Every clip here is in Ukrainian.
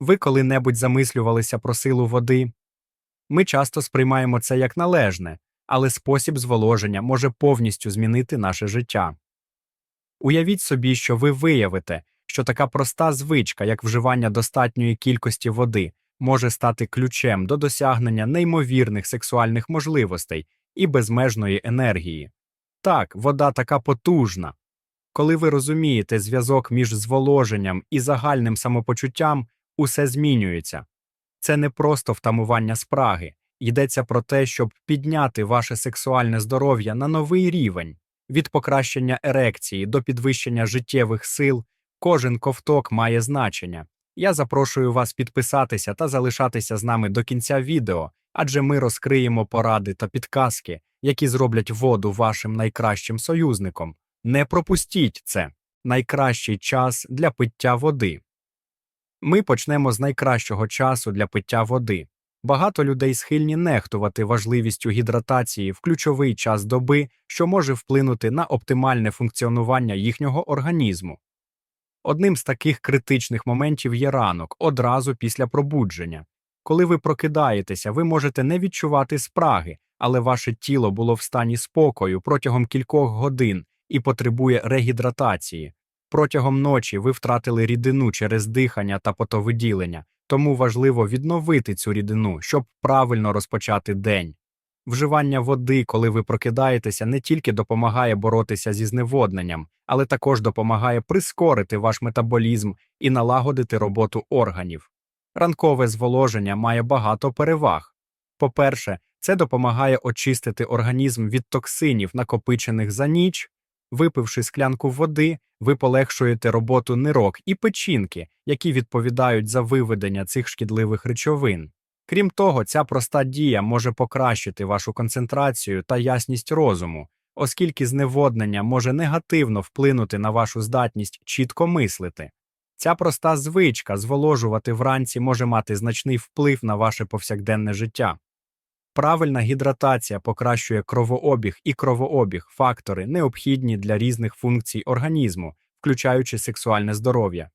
Ви коли-небудь замислювалися про силу води? Ми часто сприймаємо це як належне, але спосіб зволоження може повністю змінити наше життя. Уявіть собі, що ви виявите, що така проста звичка, як вживання достатньої кількості води, може стати ключем до досягнення неймовірних сексуальних можливостей і безмежної енергії. Так, вода така потужна. Коли ви розумієте зв'язок між зволоженням і загальним самопочуттям, усе змінюється. Це не просто втамування спраги, йдеться про те, щоб підняти ваше сексуальне здоров'я на новий рівень. Від покращення ерекції до підвищення життєвих сил кожен ковток має значення. Я запрошую вас підписатися та залишатися з нами до кінця відео, адже ми розкриємо поради та підказки, які зроблять воду вашим найкращим союзником. Не пропустіть це найкращий час для пиття води. Ми почнемо з найкращого часу для пиття води. Багато людей схильні нехтувати важливістю гідратації в ключовий час доби, що може вплинути на оптимальне функціонування їхнього організму. Одним з таких критичних моментів є ранок, одразу після пробудження. Коли ви прокидаєтеся, ви можете не відчувати спраги, але ваше тіло було в стані спокою протягом кількох годин і потребує регідратації. Протягом ночі ви втратили рідину через дихання та потовиділення, тому важливо відновити цю рідину, щоб правильно розпочати день. Вживання води, коли ви прокидаєтеся, не тільки допомагає боротися зі зневодненням, але також допомагає прискорити ваш метаболізм і налагодити роботу органів. Ранкове зволоження має багато переваг. По-перше, це допомагає очистити організм від токсинів, накопичених за ніч. Випивши склянку води, ви полегшуєте роботу нирок і печінки, які відповідають за виведення цих шкідливих речовин. Крім того, ця проста дія може покращити вашу концентрацію та ясність розуму, оскільки зневоднення може негативно вплинути на вашу здатність чітко мислити. Ця проста звичка зволожувати вранці може мати значний вплив на ваше повсякденне життя. Правильна гідратація покращує кровообіг і кровообіг фактори, необхідні для різних функцій організму, включаючи сексуальне здоров'я.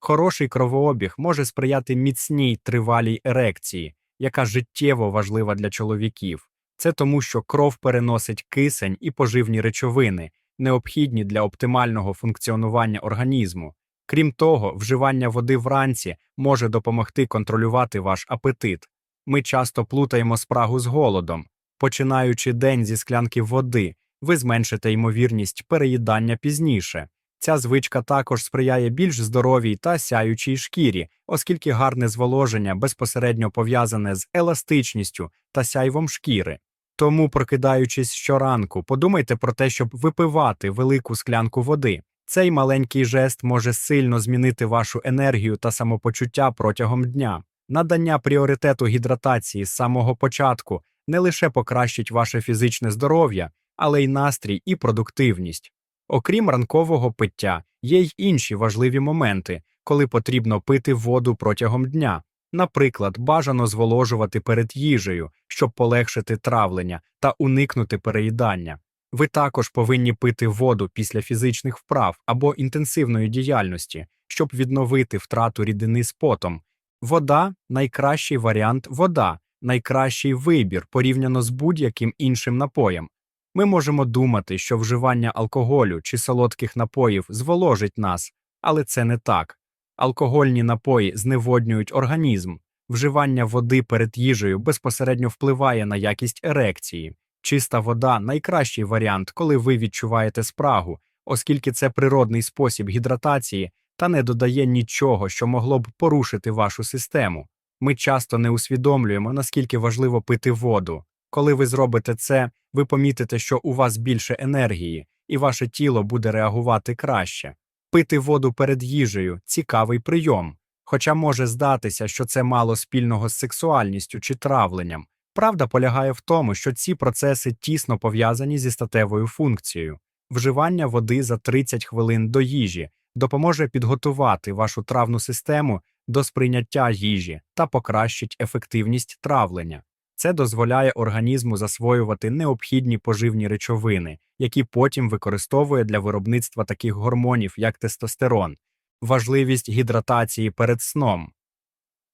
Хороший кровообіг може сприяти міцній тривалій ерекції, яка життєво важлива для чоловіків. Це тому, що кров переносить кисень і поживні речовини, необхідні для оптимального функціонування організму. Крім того, вживання води вранці може допомогти контролювати ваш апетит. Ми часто плутаємо спрагу з голодом. Починаючи день зі склянки води, ви зменшите ймовірність переїдання пізніше. Ця звичка також сприяє більш здоровій та сяючій шкірі, оскільки гарне зволоження безпосередньо пов'язане з еластичністю та сяйвом шкіри. Тому, прокидаючись щоранку, подумайте про те, щоб випивати велику склянку води. Цей маленький жест може сильно змінити вашу енергію та самопочуття протягом дня. Надання пріоритету гідратації з самого початку не лише покращить ваше фізичне здоров'я, але й настрій і продуктивність. Окрім ранкового пиття, є й інші важливі моменти, коли потрібно пити воду протягом дня. Наприклад, бажано зволожувати перед їжею, щоб полегшити травлення та уникнути переїдання. Ви також повинні пити воду після фізичних вправ або інтенсивної діяльності, щоб відновити втрату рідини з потом. Вода найкращий варіант вода, найкращий вибір порівняно з будь-яким іншим напоєм. Ми можемо думати, що вживання алкоголю чи солодких напоїв зволожить нас, але це не так. Алкогольні напої зневоднюють організм, вживання води перед їжею безпосередньо впливає на якість ерекції. Чиста вода найкращий варіант, коли ви відчуваєте спрагу, оскільки це природний спосіб гідратації та не додає нічого, що могло б порушити вашу систему. Ми часто не усвідомлюємо, наскільки важливо пити воду. Коли ви зробите це, ви помітите, що у вас більше енергії, і ваше тіло буде реагувати краще. Пити воду перед їжею цікавий прийом, хоча може здатися, що це мало спільного з сексуальністю чи травленням. Правда полягає в тому, що ці процеси тісно пов'язані зі статевою функцією. Вживання води за 30 хвилин до їжі допоможе підготувати вашу травну систему до сприйняття їжі та покращить ефективність травлення. Це дозволяє організму засвоювати необхідні поживні речовини, які потім використовує для виробництва таких гормонів, як тестостерон, важливість гідратації перед сном.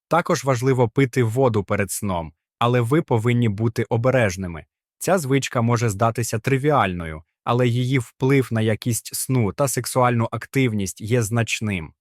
Також важливо пити воду перед сном, але ви повинні бути обережними. Ця звичка може здатися тривіальною, але її вплив на якість сну та сексуальну активність є значним.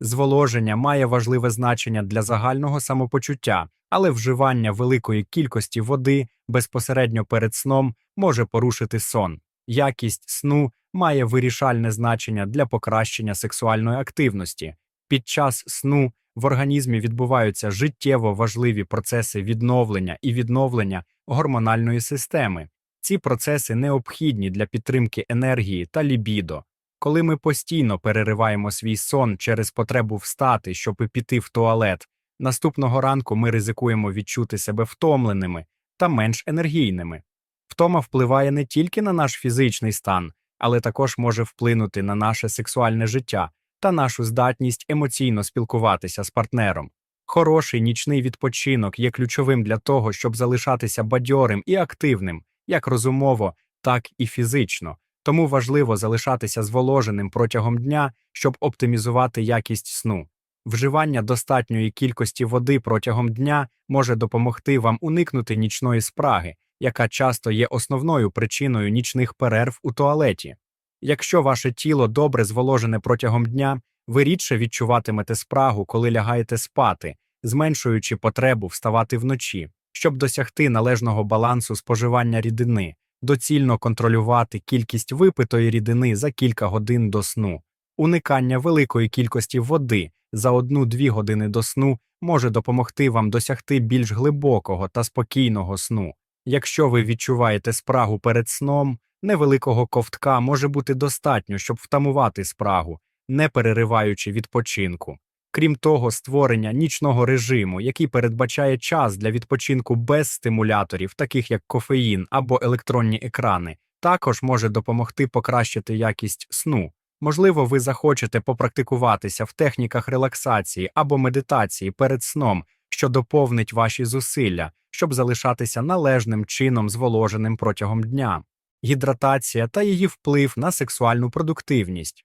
Зволоження має важливе значення для загального самопочуття, але вживання великої кількості води безпосередньо перед сном може порушити сон. Якість сну має вирішальне значення для покращення сексуальної активності. Під час сну в організмі відбуваються життєво важливі процеси відновлення і відновлення гормональної системи. Ці процеси необхідні для підтримки енергії та лібідо. Коли ми постійно перериваємо свій сон через потребу встати, щоб піти в туалет, наступного ранку ми ризикуємо відчути себе втомленими та менш енергійними. Втома впливає не тільки на наш фізичний стан, але також може вплинути на наше сексуальне життя та нашу здатність емоційно спілкуватися з партнером. Хороший нічний відпочинок є ключовим для того, щоб залишатися бадьорим і активним, як розумово, так і фізично. Тому важливо залишатися зволоженим протягом дня, щоб оптимізувати якість сну. Вживання достатньої кількості води протягом дня може допомогти вам уникнути нічної спраги, яка часто є основною причиною нічних перерв у туалеті. Якщо ваше тіло добре зволожене протягом дня, ви рідше відчуватимете спрагу, коли лягаєте спати, зменшуючи потребу вставати вночі, щоб досягти належного балансу споживання рідини, доцільно контролювати кількість випитої рідини за кілька годин до сну. Уникання великої кількості води за 1-2 години до сну може допомогти вам досягти більш глибокого та спокійного сну. Якщо ви відчуваєте спрагу перед сном, невеликого ковтка може бути достатньо, щоб втамувати спрагу, не перериваючи відпочинку. Крім того, створення нічного режиму, який передбачає час для відпочинку без стимуляторів, таких як кофеїн або електронні екрани, також може допомогти покращити якість сну. Можливо, ви захочете попрактикуватися в техніках релаксації або медитації перед сном, що доповнить ваші зусилля, щоб залишатися належним чином зволоженим протягом дня. Гідратація та її вплив на сексуальну продуктивність.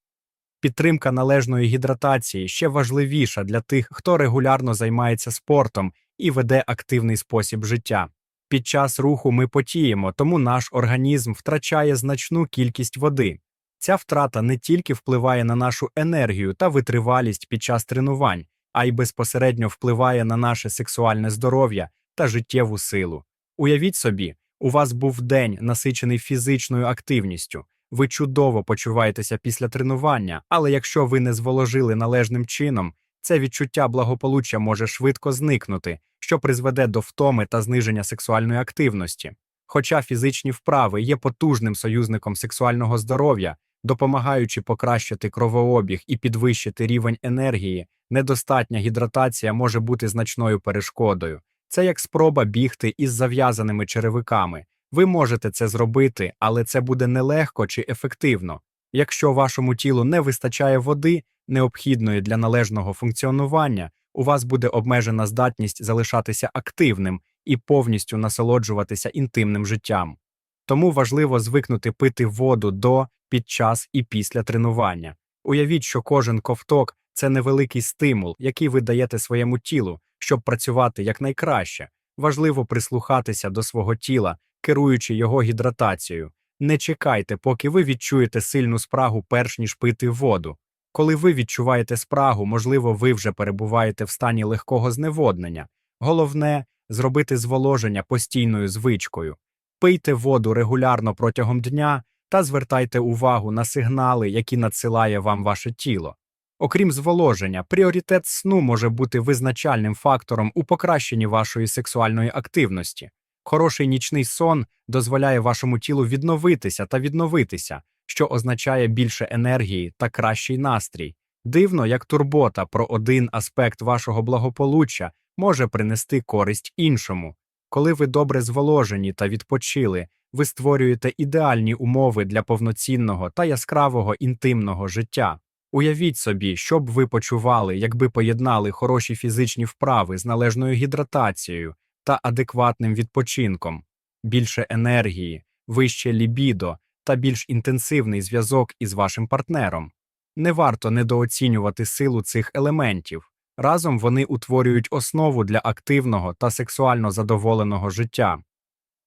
Підтримка належної гідратації ще важливіша для тих, хто регулярно займається спортом і веде активний спосіб життя. Під час руху ми потіємо, тому наш організм втрачає значну кількість води. Ця втрата не тільки впливає на нашу енергію та витривалість під час тренувань, а й безпосередньо впливає на наше сексуальне здоров'я та життєву силу. Уявіть собі, у вас був день, насичений фізичною активністю. Ви чудово почуваєтеся після тренування, але якщо ви не зволожили належним чином, це відчуття благополуччя може швидко зникнути, що призведе до втоми та зниження сексуальної активності. Хоча фізичні вправи є потужним союзником сексуального здоров'я, допомагаючи покращити кровообіг і підвищити рівень енергії, недостатня гідратація може бути значною перешкодою. Це як спроба бігти із зав'язаними черевиками. Ви можете це зробити, але це буде нелегко чи ефективно. Якщо вашому тілу не вистачає води, необхідної для належного функціонування, у вас буде обмежена здатність залишатися активним і повністю насолоджуватися інтимним життям. Тому важливо звикнути пити воду до, під час і після тренування. Уявіть, що кожен ковток це невеликий стимул, який ви даєте своєму тілу, щоб працювати якнайкраще. Важливо прислухатися до свого тіла, керуючи його гідратацією. Не чекайте, поки ви відчуєте сильну спрагу, перш ніж пити воду. Коли ви відчуваєте спрагу, можливо, ви вже перебуваєте в стані легкого зневоднення. Головне зробити зволоження постійною звичкою. Пийте воду регулярно протягом дня та звертайте увагу на сигнали, які надсилає вам ваше тіло. Окрім зволоження, пріоритет сну може бути визначальним фактором у покращенні вашої сексуальної активності. Хороший нічний сон дозволяє вашому тілу відновитися та відновитися, що означає більше енергії та кращий настрій. Дивно, як турбота про один аспект вашого благополуччя може принести користь іншому. Коли ви добре зволожені та відпочили, ви створюєте ідеальні умови для повноцінного та яскравого інтимного життя. Уявіть собі, що б ви почували, якби поєднали хороші фізичні вправи з належною гідратацією та адекватним відпочинком, більше енергії, вище лібідо та більш інтенсивний зв'язок із вашим партнером. Не варто недооцінювати силу цих елементів. Разом вони утворюють основу для активного та сексуально задоволеного життя.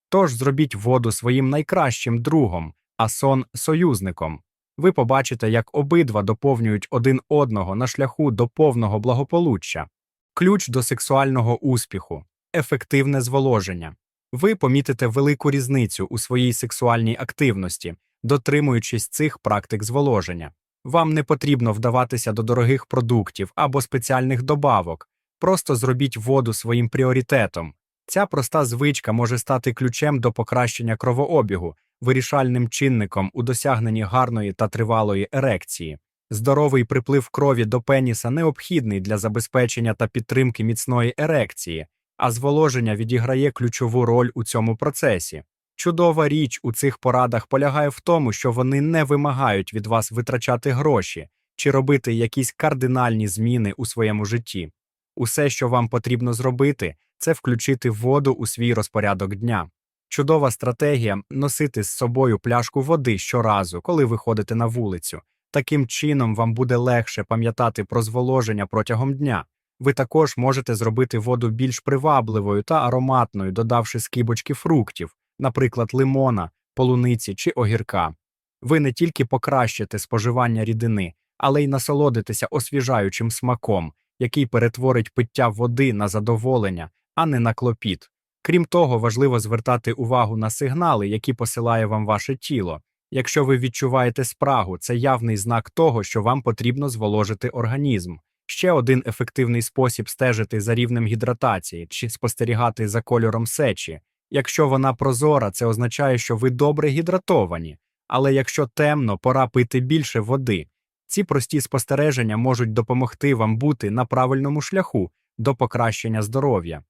Тож зробіть воду своїм найкращим другом, а сон союзником. Ви побачите, як обидва доповнюють один одного на шляху до повного благополуччя. Ключ до сексуального успіху ефективне зволоження. Ви помітите велику різницю у своїй сексуальній активності, дотримуючись цих практик зволоження. Вам не потрібно вдаватися до дорогих продуктів або спеціальних добавок, просто зробіть воду своїм пріоритетом. Ця проста звичка може стати ключем до покращення кровообігу, вирішальним чинником у досягненні гарної та тривалої ерекції. Здоровий приплив крові до пеніса необхідний для забезпечення та підтримки міцної ерекції, а зволоження відіграє ключову роль у цьому процесі. Чудова річ у цих порадах полягає в тому, що вони не вимагають від вас витрачати гроші чи робити якісь кардинальні зміни у своєму житті. Усе, що вам потрібно зробити, це включити воду у свій розпорядок дня. Чудова стратегія носити з собою пляшку води щоразу, коли виходите на вулицю. Таким чином вам буде легше пам'ятати про зволоження протягом дня. Ви також можете зробити воду більш привабливою та ароматною, додавши скибочки фруктів, наприклад, лимона, полуниці чи огірка. Ви не тільки покращите споживання рідини, але й насолодитеся освіжаючим смаком, який перетворить пиття води на задоволення, а не на клопіт. Крім того, важливо звертати увагу на сигнали, які посилає вам ваше тіло. Якщо ви відчуваєте спрагу, це явний знак того, що вам потрібно зволожити організм. Ще один ефективний спосіб стежити за рівнем гідратації чи спостерігати за кольором сечі. Якщо вона прозора, це означає, що ви добре гідратовані, але якщо темно, пора пити більше води. Ці прості спостереження можуть допомогти вам бути на правильному шляху до покращення здоров'я.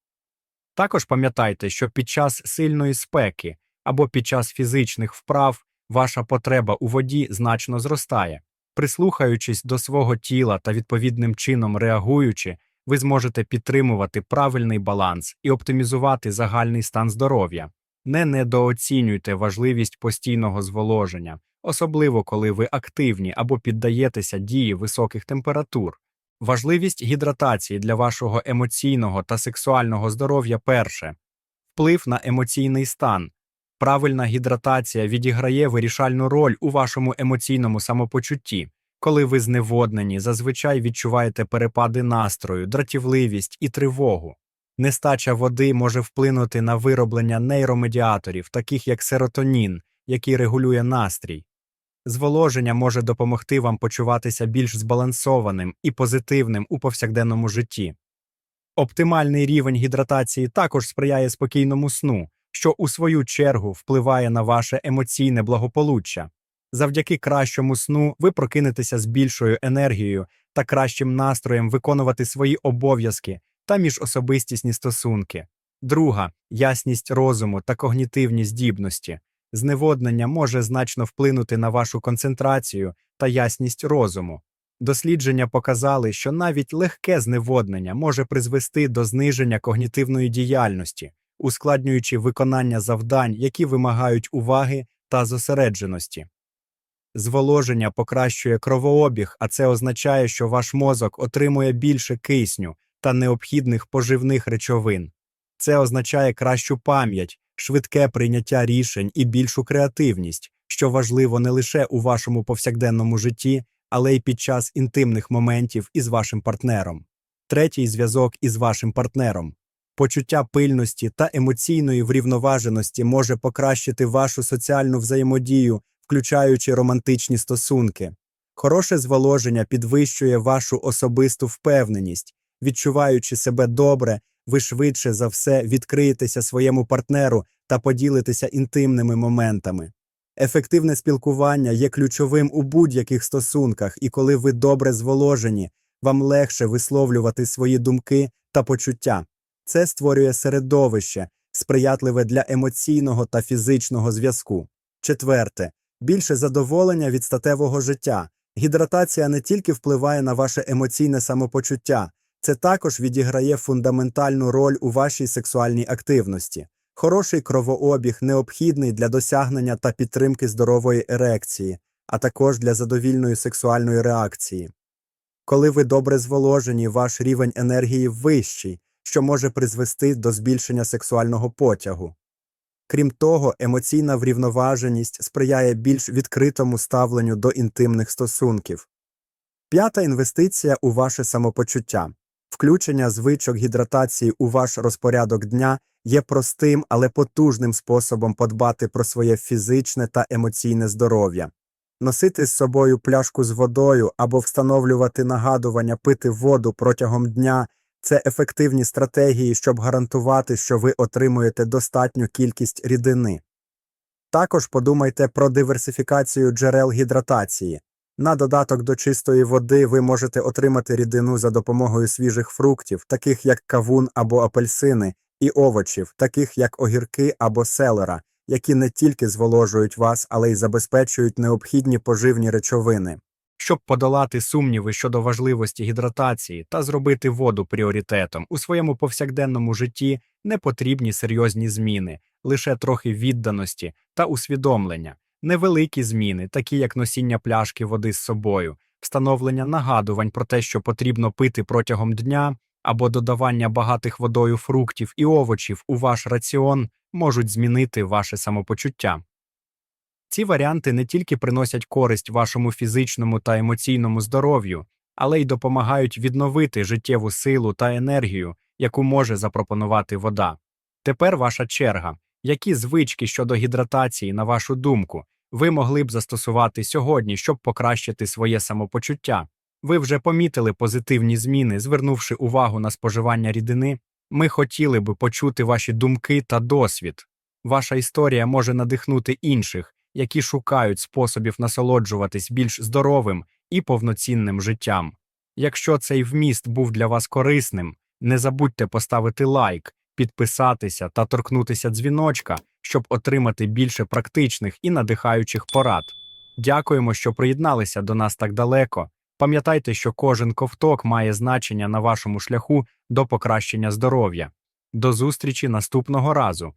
Також пам'ятайте, що під час сильної спеки або під час фізичних вправ ваша потреба у воді значно зростає. Прислухаючись до свого тіла та відповідним чином реагуючи, ви зможете підтримувати правильний баланс і оптимізувати загальний стан здоров'я. Не недооцінюйте важливість постійного зволоження, особливо коли ви активні або піддаєтеся дії високих температур. Важливість гідратації для вашого емоційного та сексуального здоров'я перше вплив на емоційний стан. Правильна гідратація відіграє вирішальну роль у вашому емоційному самопочутті. Коли ви зневоднені, зазвичай відчуваєте перепади настрою, дратівливість і тривогу. Нестача води може вплинути на вироблення нейромедіаторів, таких як серотонін, який регулює настрій. Зволоження може допомогти вам почуватися більш збалансованим і позитивним у повсякденному житті. Оптимальний рівень гідратації також сприяє спокійному сну, що у свою чергу впливає на ваше емоційне благополуччя. Завдяки кращому сну ви прокинетеся з більшою енергією та кращим настроєм виконувати свої обов'язки та міжособистісні стосунки. Друга ясність розуму та когнітивні здібності. Зневоднення може значно вплинути на вашу концентрацію та ясність розуму. Дослідження показали, що навіть легке зневоднення може призвести до зниження когнітивної діяльності, ускладнюючи виконання завдань, які вимагають уваги та зосередженості. Зволоження покращує кровообіг, а це означає, що ваш мозок отримує більше кисню та необхідних поживних речовин. Це означає кращу пам'ять, швидке прийняття рішень і більшу креативність, що важливо не лише у вашому повсякденному житті, але й під час інтимних моментів із вашим партнером. Третій зв'язок із вашим партнером. Почуття пильності та емоційної врівноваженості може покращити вашу соціальну взаємодію, включаючи романтичні стосунки. Хороше зволоження підвищує вашу особисту впевненість, відчуваючи себе добре, ви швидше за все відкриєтеся своєму партнеру та поділитеся інтимними моментами. Ефективне спілкування є ключовим у будь-яких стосунках, і коли ви добре зволожені, вам легше висловлювати свої думки та почуття. Це створює середовище, сприятливе для емоційного та фізичного зв'язку. Четверте більше задоволення від статевого життя. Гідратація не тільки впливає на ваше емоційне самопочуття, це також відіграє фундаментальну роль у вашій сексуальній активності. Хороший кровообіг необхідний для досягнення та підтримки здорової ерекції, а також для задовільної сексуальної реакції. Коли ви добре зволожені, ваш рівень енергії вищий, що може призвести до збільшення сексуального потягу. Крім того, емоційна врівноваженість сприяє більш відкритому ставленню до інтимних стосунків. П'ята інвестиція у ваше самопочуття. Включення звичок гідратації у ваш розпорядок дня є простим, але потужним способом подбати про своє фізичне та емоційне здоров'я. Носити з собою пляшку з водою або встановлювати нагадування пити воду протягом дня це ефективні стратегії, щоб гарантувати, що ви отримуєте достатню кількість рідини. Також подумайте про диверсифікацію джерел гідратації. На додаток до чистої води ви можете отримати рідину за допомогою свіжих фруктів, таких як кавун або апельсини, і овочів, таких як огірки або селера, які не тільки зволожують вас, але й забезпечують необхідні поживні речовини. Щоб подолати сумніви щодо важливості гідратації та зробити воду пріоритетом у своєму повсякденному житті не потрібні серйозні зміни, лише трохи відданості та усвідомлення, невеликі зміни, такі як носіння пляшки води з собою, встановлення нагадувань про те, що потрібно пити протягом дня, або додавання багатих водою фруктів і овочів у ваш раціон можуть змінити ваше самопочуття. Ці варіанти не тільки приносять користь вашому фізичному та емоційному здоров'ю, але й допомагають відновити життєву силу та енергію, яку може запропонувати вода. Тепер ваша черга. Які звички щодо гідратації, на вашу думку, ви могли б застосувати сьогодні, щоб покращити своє самопочуття? Ви вже помітили позитивні зміни, звернувши увагу на споживання рідини? Ми хотіли би почути ваші думки та досвід. Ваша історія може надихнути інших, які шукають способів насолоджуватись більш здоровим і повноцінним життям. Якщо цей вміст був для вас корисним, не забудьте поставити лайк, підписатися та торкнутися дзвіночка, щоб отримати більше практичних і надихаючих порад. Дякуємо, що приєдналися до нас так далеко. Пам'ятайте, що кожен ковток має значення на вашому шляху до покращення здоров'я. До зустрічі наступного разу.